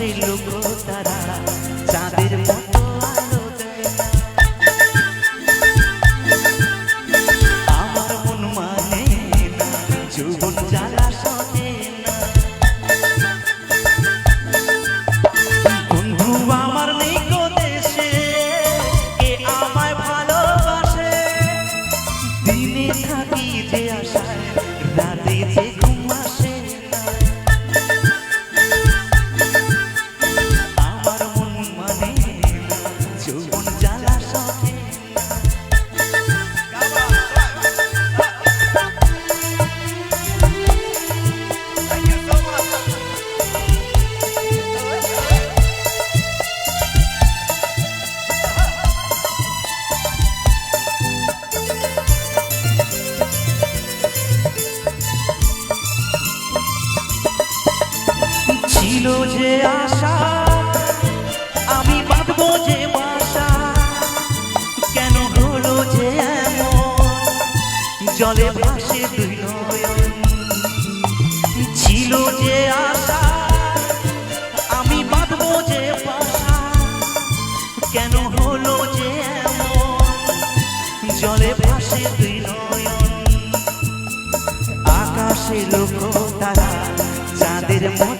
আকাশে লোক তারা চাঁদের মতো ছিল যে আশা, আমি বাঁধবো যে বাসা। কেন হলো যে জলে ভাসে দুই ছিল যে আশা, আমি বাঁধবো যে বাসা। কেন হলো যে জলে ভাসে দুই আকাশে লোক তারা চাঁদের মতো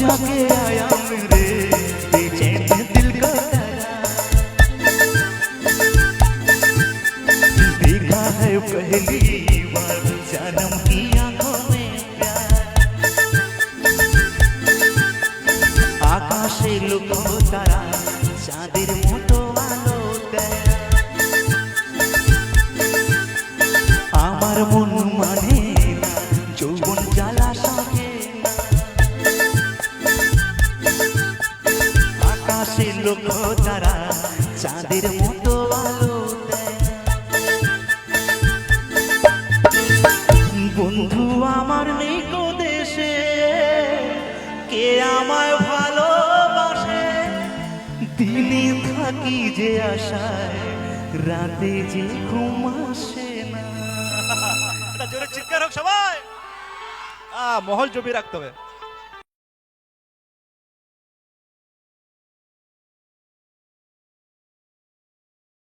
जाके आया मेरे बेचैन दिल का देखा है पहली बार जन्म की आँखों में प्यार। आकाश लुको तारा चांदिर লোক তারা চাঁদের মতো আলো বন্ধু আমার নেই দেশে, কে আমায় ভালোবাসে? দিনে থাকি যে আশায়, রাতে যে ঘুম আসে না। জোরে চিৎকার হোক সবাই। মহল জমিয়ে রাখতে হবে।